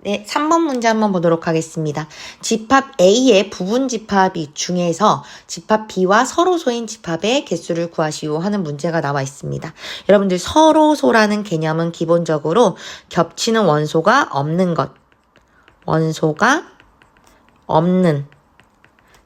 네, 3번 문제 한번 보도록 하겠습니다. 집합 A의 부분 집합이 중에서 집합 B와 서로소인 집합의 개수를 구하시오 하는 문제가 나와 있습니다. 여러분들 서로소라는 개념은 기본적으로 겹치는 원소가 없는 것, 원소가 없는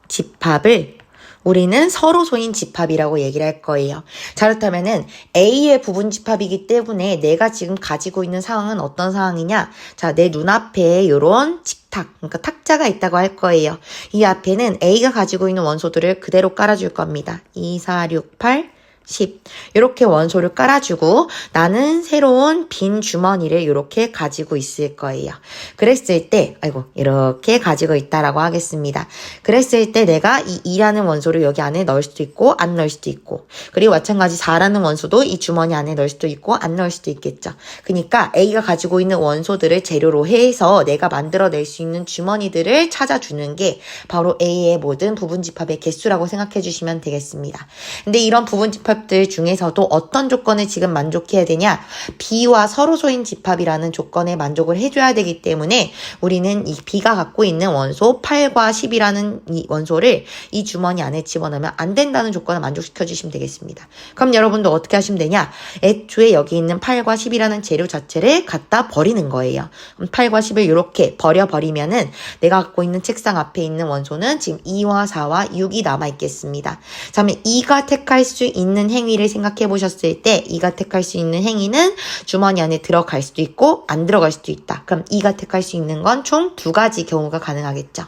집합을 우리는 서로 소인 집합이라고 얘기를 할 거예요. 자, 그렇다면은 A의 부분 집합이기 때문에 내가 지금 가지고 있는 상황은 어떤 상황이냐? 자, 내 눈앞에 이런 식탁, 그러니까 탁자가 있다고 할 거예요. 이 앞에는 A가 가지고 있는 원소들을 그대로 깔아줄 겁니다. 2, 4, 6, 8, 10. 이렇게 원소를 깔아주고 나는 새로운 빈 주머니를 이렇게 가지고 있을 거예요. 그랬을 때, 아이고, 이렇게 가지고 있다라고 하겠습니다. 그랬을 때 내가 이 2라는 원소를 여기 안에 넣을 수도 있고, 안 넣을 수도 있고, 그리고 마찬가지 4라는 원소도 이 주머니 안에 넣을 수도 있고, 안 넣을 수도 있겠죠. 그러니까 A가 가지고 있는 원소들을 재료로 해서 내가 만들어낼 수 있는 주머니들을 찾아주는 게 바로 A의 모든 부분 집합의 개수라고 생각해 주시면 되겠습니다. 근데 이런 부분 집합 들 중에서도 어떤 조건을 지금 만족해야 되냐? B와 서로소인 집합이라는 조건에 만족을 해줘야 되기 때문에 우리는 이 B가 갖고 있는 원소 8과 10이라는 이 원소를 이 주머니 안에 집어넣으면 안 된다는 조건을 만족시켜 주시면 되겠습니다. 그럼 여러분도 어떻게 하시면 되냐? 애초에 여기 있는 8과 10이라는 재료 자체를 갖다 버리는 거예요. 그럼 8과 10을 이렇게 버려버리면은 내가 갖고 있는 책상 앞에 있는 원소는 지금 2와 4와 6이 남아 있겠습니다. 자, 그러면 2가 택할 수 있는 행위를 생각해 보셨을 때 2가 택할 수 있는 행위는 주머니 안에 들어갈 수도 있고 안 들어갈 수도 있다. 그럼 2가 택할 수 있는 건 총 두 가지 경우가 가능하겠죠.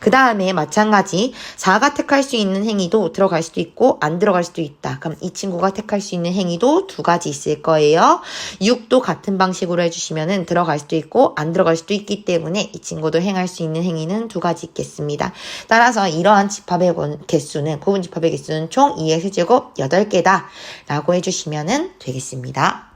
그 다음에 마찬가지 4가 택할 수 있는 행위도 들어갈 수도 있고 안 들어갈 수도 있다. 그럼 이 친구가 택할 수 있는 행위도 두 가지 있을 거예요. 6도 같은 방식으로 해주시면은 들어갈 수도 있고 안 들어갈 수도 있기 때문에 이 친구도 행할 수 있는 행위는 두 가지 있겠습니다. 따라서 이러한 집합의 원- 개수는 구분 집합의 개수는 총 2의 세제곱 8개다 라고 해주시면 되겠습니다.